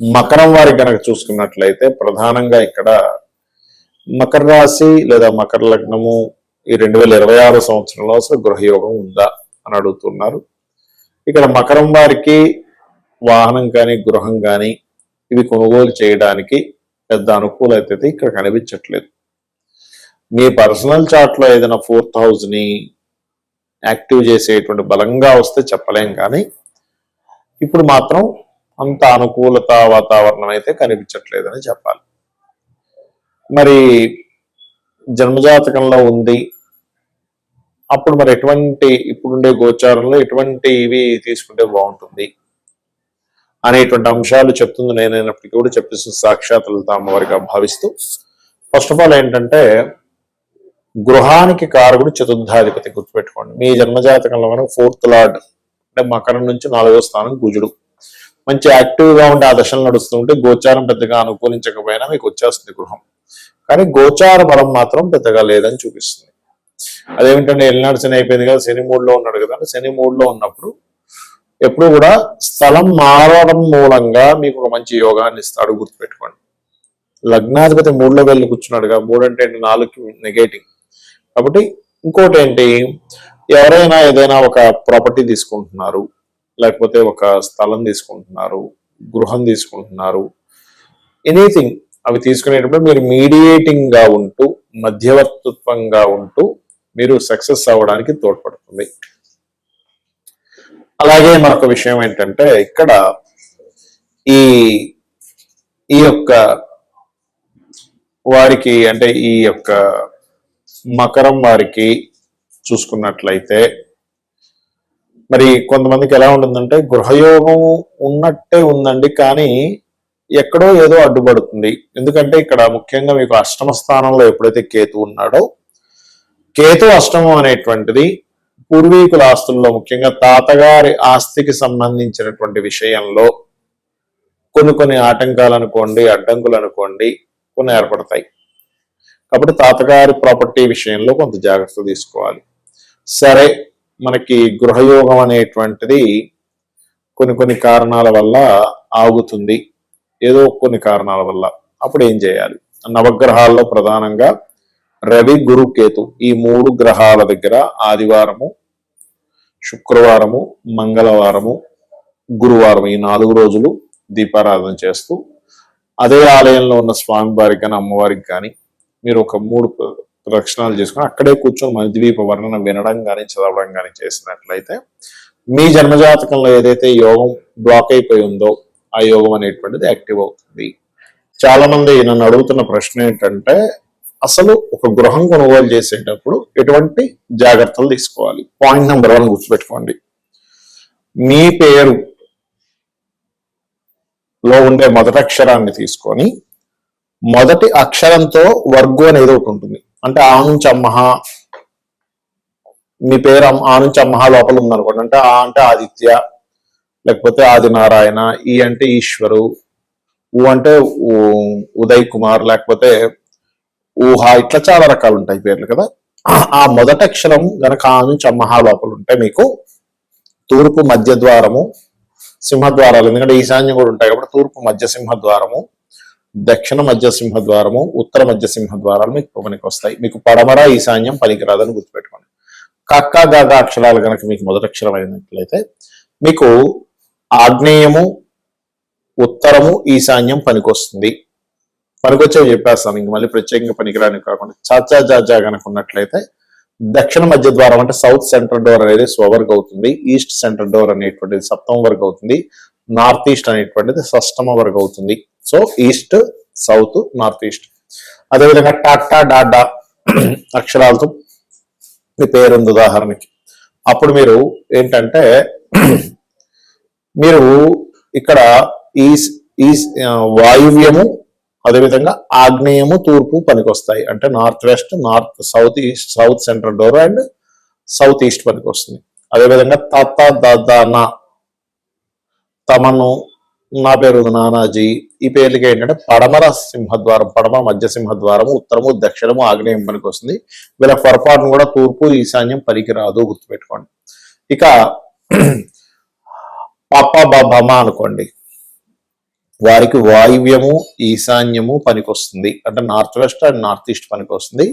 మకరం వారికి కనుక చూసుకున్నట్లయితే ప్రధానంగా ఇక్కడ మకర రాశి లేదా మకర లగ్నము ఈ రెండు వేల ఇరవై ఆరు సంవత్సరంలో అసలు గృహయోగం ఉందా అని అడుగుతున్నారు. ఇక్కడ మకరం వారికి వాహనం కానీ గృహం కానీ ఇవి కొనుగోలు చేయడానికి పెద్ద అనుకూలత అయితే ఇక్కడ కనిపించట్లేదు. మీ పర్సనల్ చాట్లో ఏదైనా ఫోర్త్ హౌస్ని యాక్టివ్ చేసేటువంటి బలంగా వస్తే చెప్పలేం కానీ ఇప్పుడు మాత్రం అంత అనుకూలత వాతావరణం అయితే కనిపించట్లేదని చెప్పాలి. మరి జన్మజాతకంలో ఉంది. అప్పుడు మరి ఎటువంటి ఇప్పుడుండే గోచారంలో ఎటువంటి ఇవి తీసుకుంటే బాగుంటుంది? అనేటువంటి అంశాలు చెప్తుంది నేనైనప్పటికీ కూడా చెప్పేసిన సాక్షాత్తులతో అమ్మవారిగా భావిస్తూ ఫస్ట్ ఆఫ్ ఆల్ ఏంటంటే గృహానికి కారకుడు చతుర్థాధిపతి గుర్తుపెట్టుకోండి. మీ జన్మజాతకంలో మనం ఫోర్త్ లార్డ్ అంటే మకరం నుంచి నాలుగో స్థానం గుజుడు మంచి యాక్టివ్గా ఉండే ఆ దశలు నడుస్తుంటే గోచారం పెద్దగా అనుకూలించకపోయినా మీకు వచ్చేస్తుంది గృహం. కానీ గోచార బలం మాత్రం పెద్దగా లేదని చూపిస్తుంది. అదేమిటంటే ఎల్నాడు శని అయిపోయింది కదా శని మూడ్లో ఉన్నాడు కదా శని మూడ్లో ఉన్నప్పుడు ఎప్పుడు కూడా స్థలం మారడం మూలంగా మీకు ఒక మంచి యోగాన్ని ఇస్తాడు గుర్తుపెట్టుకోండి. లగ్నాధిపతి మూడులో వెళ్ళి కూర్చున్నాడుగా మూడు అంటే ఏంటి? నాలుగుకి నెగేటివ్ కాబట్టి ఇంకోటి ఏంటి? ఎవరైనా ఏదైనా ఒక ప్రాపర్టీ తీసుకుంటున్నారు లేకపోతే ఒక స్థలం తీసుకుంటున్నారు గృహం తీసుకుంటున్నారు ఎనీథింగ్ అవి తీసుకునేటప్పుడు మీరు మీడియేటింగ్గా ఉంటూ మధ్యవర్తిత్వంగా ఉంటూ మీరు సక్సెస్ అవ్వడానికి తోడ్పడుతుంది. అలాగే మరొక విషయం ఏంటంటే ఇక్కడ ఈ ఈ యొక్క వారికి అంటే ఈ యొక్క మకరం వారికి చూసుకున్నట్లయితే మరి కొంతమందికి ఎలా ఉంటుందంటే గృహయోగం ఉన్నట్టే ఉందండి కానీ ఎక్కడో ఏదో అడ్డుపడుతుంది. ఎందుకంటే ఇక్కడ ముఖ్యంగా మీకు అష్టమ స్థానంలో ఎప్పుడైతే కేతు ఉన్నాడో కేతు అష్టమం అనేటువంటిది పూర్వీకుల ఆస్తుల్లో ముఖ్యంగా తాతగారి ఆస్తికి సంబంధించినటువంటి విషయంలో కొన్ని కొన్ని ఆటంకాలు అనుకోండి అడ్డంకులు అనుకోండి కొన్ని ఏర్పడతాయి. కాబట్టి తాతగారి ప్రాపర్టీ విషయంలో కొంత జాగ్రత్త తీసుకోవాలి. సరే మనకి గృహయోగం అనేటువంటిది కొన్ని కొన్ని కారణాల వల్ల ఆగుతుంది. ఏదో కొన్ని కారణాల వల్ల. అప్పుడు ఏం చేయాలి? నవగ్రహాల్లో ప్రధానంగా రవి గురు కేతు ఈ మూడు గ్రహాల దగ్గర ఆదివారము శుక్రవారము మంగళవారము గురువారం ఈ నాలుగు రోజులు దీపారాధన చేస్తూ అదే ఆలయంలో ఉన్న స్వామి వారికి కానీ అమ్మవారికి కానీ మీరు ఒక మూడు రక్షణాలు చేసుకుని అక్కడే కూర్చొని మధ్యదీప వర్ణన వినడం కానీ చదవడం కానీ చేసినట్లయితే మీ జన్మజాతకంలో ఏదైతే యోగం బ్లాక్ అయిపోయి ఉందో ఆ యోగం అనేటువంటిది యాక్టివ్ అవుతుంది. చాలా మంది నన్ను అడుగుతున్న ప్రశ్న ఏంటంటే అసలు ఒక గృహం కొనుగోలు చేసేటప్పుడు ఎటువంటి జాగ్రత్తలు తీసుకోవాలి? పాయింట్ నెంబర్ వన్ గుర్తుపెట్టుకోండి. మీ పేరు లో ఉండే మొదటి అక్షరాన్ని తీసుకొని మొదటి అక్షరంతో వర్గు అనేది ఒకటి ఉంటుంది. అంటే ఆ నుంచి అమ్మహ మీ పేరు అమ్- ఆ నుంచి అమ్మహ లోపల ఉందనుకోండి అంటే ఆ అంటే ఆదిత్య లేకపోతే ఆదినారాయణ ఈ అంటే ఈశ్వరు ఊ అంటే ఉదయ్ కుమార్ లేకపోతే ఊహ ఇట్లా చాలా రకాలు ఉంటాయి పేర్లు కదా. ఆ మొదటి అక్షరం గనక ఆ నుంచి అమ్మహ లోపల ఉంటే మీకు తూర్పు మధ్య ద్వారము సింహద్వారాలు ఎందుకంటే ఈశాన్యం కూడా ఉంటాయి కాబట్టి తూర్పు మధ్య సింహద్వారము దక్షిణ మధ్య సింహద్వారము ఉత్తర మధ్య సింహద్వారాలు మీకు పనికి వస్తాయి. మీకు పడమర ఈశాన్యం పనికిరాదని గుర్తుపెట్టుకోండి. కక్క గగ అక్షరాలు కనుక మీకు మొదటి అక్షరం అయినట్లయితే మీకు ఆగ్నేయము ఉత్తరము ఈశాన్యం పనికొస్తుంది. పనికొచ్చేవి చెప్పేస్తాను. ఇంక మళ్ళీ ప్రత్యేకంగా పనికిరాని కాకుండా. చాచా జాజా కనుక ఉన్నట్లయితే దక్షిణ మధ్య ద్వారం అంటే సౌత్ సెంట్రల్ డోర్ అనేది స్వవర్గ్ అవుతుంది. ఈస్ట్ సెంట్రల్ డోర్ అనేటువంటిది సప్తమ వర్గ్ అవుతుంది. నార్త్ ఈస్ట్ అనేటువంటిది షష్టమ వరకు అవుతుంది. So east south north east. అదేవిధంగా టాటా డాడా అక్షరాలతో మీ పేరుంది ఉదాహరణకి. అప్పుడు మీరు ఏంటంటే మీరు ఇక్కడ ఈ ఈ వాయువ్యము అదేవిధంగా ఆగ్నేయము తూర్పు పనికొస్తాయి. అంటే north west north south east south central door and south east పనికి వస్తుంది అదేవిధంగా దాదా నా తమను నా పేరు నానాజీ. ఈ పేర్లకి ఏంటంటే పడమర సింహద్వారం పడమ మధ్య సింహద్వారము ఉత్తరము దక్షిణము ఆగ్నేయం పనికి వస్తుంది. వీళ్ళ పొరపాటును కూడా తూర్పు ఈశాన్యం పనికిరాదు గుర్తుపెట్టుకోండి. ఇక పాప బాబమ్మ అనుకోండి. వారికి వాయువ్యము ఈశాన్యము పనికొస్తుంది. అంటే north west and north east పనికొస్తుంది.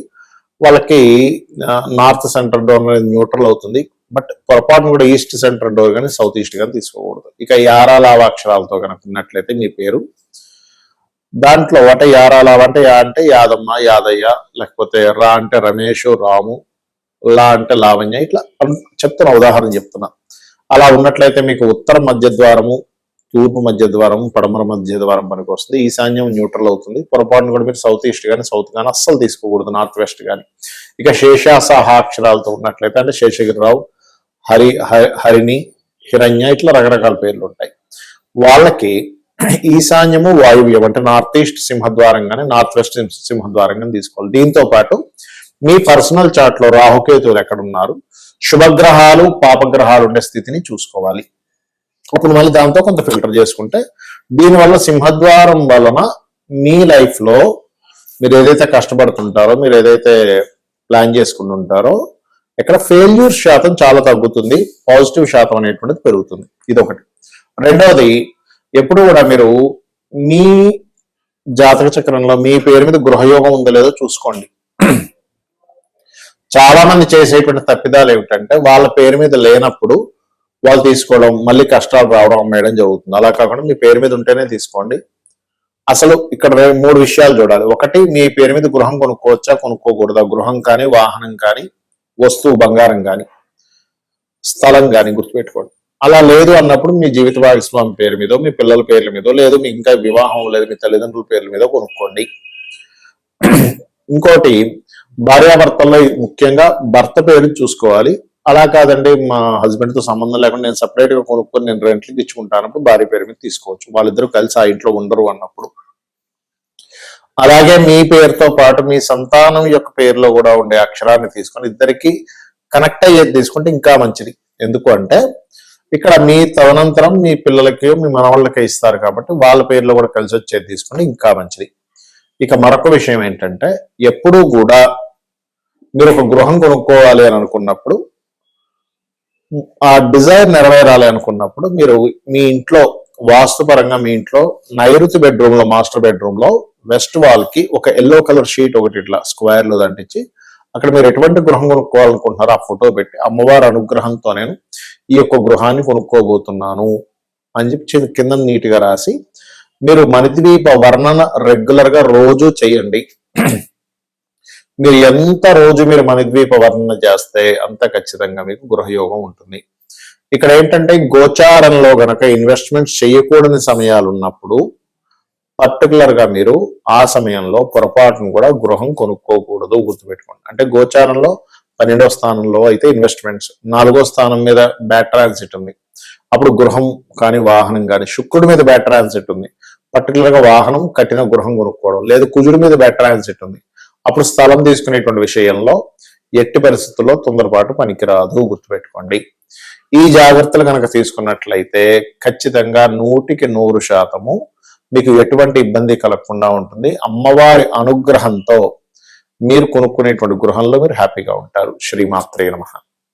వాళ్ళకి నార్త్ సెంటర్ డోర్ అనేది న్యూట్రల్ అవుతుంది. బట్ పొరపాటును కూడా ఈస్ట్ సెంటర్ డోర్ కానీ సౌత్ ఈస్ట్ కానీ తీసుకోకూడదు. ఇక యారాలావ అక్షరాలతో కనుక ఉన్నట్లయితే మీ పేరు దాంట్లో ఒకట యారాలావ అంటే యా అంటే యాదమ్మ యాదయ్య లేకపోతే రా అంటే రమేష్ రాము లా అంటే లావణ్య ఇట్లా చెప్తున్నా ఉదాహరణ చెప్తున్నా. అలా ఉన్నట్లయితే మీకు ఉత్తర మధ్య ద్వారము తూర్పు మధ్య ద్వారం పడమర మధ్య ద్వారం పనికి వస్తుంది. ఈశాన్యం న్యూట్రల్ అవుతుంది. పొరపాటును కూడా మీరు సౌత్ ఈస్ట్ కానీ సౌత్ కానీ అస్సలు తీసుకోకూడదు. నార్త్ వెస్ట్ కానీ ఇక శేషాసహ అక్షరాలతో ఉన్నట్లయితే అంటే శేషగిరిరావు హరి హరిణి హిరణ్య ఇట్లా రకరకాల పేర్లు ఉంటాయి. వాళ్ళకి ఈశాన్యము వాయువ్యం అంటే నార్త్ ఈస్ట్ సింహద్వారంగానే నార్త్ వెస్ట్ సింహద్వారంగానే తీసుకోవాలి. దీంతో పాటు మీ పర్సనల్ చార్ట్లో రాహుకేతువులు ఎక్కడ ఉన్నారు శుభగ్రహాలు పాపగ్రహాలు ఉండే స్థితిని చూసుకోవాలి. అప్పుడు మళ్ళీ దాంతో కొంత ఫిల్టర్ చేసుకుంటే దీనివల్ల సింహద్వారం వలన మీ లైఫ్లో మీరు ఏదైతే కష్టపడుతుంటారో మీరు ఏదైతే ప్లాన్ చేసుకుంటుంటారో ఇక్కడ ఫెయిల్యూర్ శాతం చాలా తగ్గుతుంది పాజిటివ్ శాతం అనేటువంటిది పెరుగుతుంది. ఇది ఒకటి రెండవది ఎప్పుడు కూడా మీరు మీ జాతక చక్రంలో మీ పేరు మీద గృహయోగం ఉందో లేదో చూసుకోండి. చాలా మంది చేసేటువంటి తప్పిదాలు ఏమిటంటే వాళ్ళ పేరు మీద లేనప్పుడు వాళ్ళు తీసుకోవడం మళ్ళీ కష్టాలు రావడం అమ్మేయడం జరుగుతుంది. అలా కాకుండా మీ పేరు మీద ఉంటేనే తీసుకోండి. అసలు ఇక్కడ మూడు విషయాలు చూడాలి. ఒకటి మీ పేరు మీద గృహం కొనుక్కోవచ్చా కొనుక్కోకూడదా? గృహం కానీ వాహనం కానీ వస్తువు బంగారం కానీ స్థలం కానీ గుర్తుపెట్టుకోండి. అలా లేదు అన్నప్పుడు మీ జీవిత భాగస్వామి పేరు మీదో మీ పిల్లల పేర్ల మీదో లేదు మీ ఇంకా వివాహం లేదు మీ తల్లిదండ్రుల పేర్ల మీదో కొనుక్కోండి. ఇంకోటి భార్యాభర్తల్లో ముఖ్యంగా భర్త పేరు చూసుకోవాలి. అలా కాదండి మా హస్బెండ్తో సంబంధం లేకుండా నేను సపరేట్గా కొనుక్కొని నేను రెంట్లకి ఇచ్చుకుంటానప్పుడు భార్య పేరు మీద తీసుకోవచ్చు. వాళ్ళిద్దరూ కలిసి ఆ ఇంట్లో ఉండరు అన్నప్పుడు. అలాగే మీ పేరుతో పాటు మీ సంతానం యొక్క పేరులో కూడా ఉండే అక్షరాన్ని తీసుకొని ఇద్దరికి కనెక్ట్ అయ్యేది తీసుకుంటే ఇంకా మంచిది. ఎందుకు అంటే ఇక్కడ మీ తదనంతరం మీ పిల్లలకి మీ మనవాళ్ళకి ఇస్తారు కాబట్టి వాళ్ళ పేర్లో కూడా కలిసి వచ్చేది తీసుకుంటే ఇంకా మంచిది. ఇక మరొక విషయం ఏంటంటే ఎప్పుడూ కూడా మీరు ఒక గృహం కొనుక్కోవాలి అని అనుకున్నప్పుడు ఆ డిజైర్ నెరవేరాలి అనుకున్నప్పుడు మీరు మీ ఇంట్లో వాస్తుపరంగా మీ ఇంట్లో నైరుతి బెడ్రూమ్లో మాస్టర్ బెడ్రూమ్లో వెస్ట్ వాల్కి ఒక ఎల్లో కలర్ షీట్ ఒకటి ఇట్లా స్క్వేర్లో దంటించి అక్కడ మీరు ఎటువంటి గృహం కొనుక్కోవాలనుకుంటున్నారో ఆ ఫోటో పెట్టి అమ్మవారి అనుగ్రహంతో నేను ఈ యొక్క గృహాన్ని కొనుక్కోబోతున్నాను అని చెప్పి కింద నీట్గా రాసి మీరు మణిద్వీప వర్ణన రెగ్యులర్గా రోజు చేయండి. మీరు ఎంత రోజు మీరు మణిద్వీప వర్ణన చేస్తే అంత ఖచ్చితంగా మీకు గృహయోగం ఉంటుంది. ఇక్కడ ఏంటంటే గోచారంలో గనక ఇన్వెస్ట్మెంట్స్ చేయకూడని సమయాలు ఉన్నప్పుడు పర్టికులర్గా మీరు ఆ సమయంలో పొరపాటును కూడా గృహం కొనుక్కోకూడదు గుర్తుపెట్టుకోండి. అంటే గోచారంలో పన్నెండవ స్థానంలో అయితే ఇన్వెస్ట్మెంట్స్ నాలుగో స్థానం మీద బ్యాడ్ ట్రాన్సిట్ ఉంది. అప్పుడు గృహం కానీ వాహనం కానీ శుక్రుడి మీద బ్యాడ్ ట్రాన్సిట్ ఉంది. పర్టికులర్గా వాహనం కట్టిన గృహం కొనుక్కోవడం లేదు కుజుడి మీద బ్యాడ్ ట్రాన్సిట్ ఉంది. అప్పుడు స్థలం తీసుకునేటువంటి విషయంలో ఎట్టి పరిస్థితుల్లో తొందరపాటు పనికిరాదు గుర్తుపెట్టుకోండి. ఈ జాగ్రత్తలు కనుక తీసుకున్నట్లయితే ఖచ్చితంగా నూటికి నూరు శాతము మీకు ఎటువంటి ఇబ్బంది కలగకుండా ఉంటుంది. అమ్మవారి అనుగ్రహంతో మీరు కొనుక్కునేటువంటి గృహంలో మీరు హ్యాపీగా ఉంటారు. శ్రీమాత్రే నమః.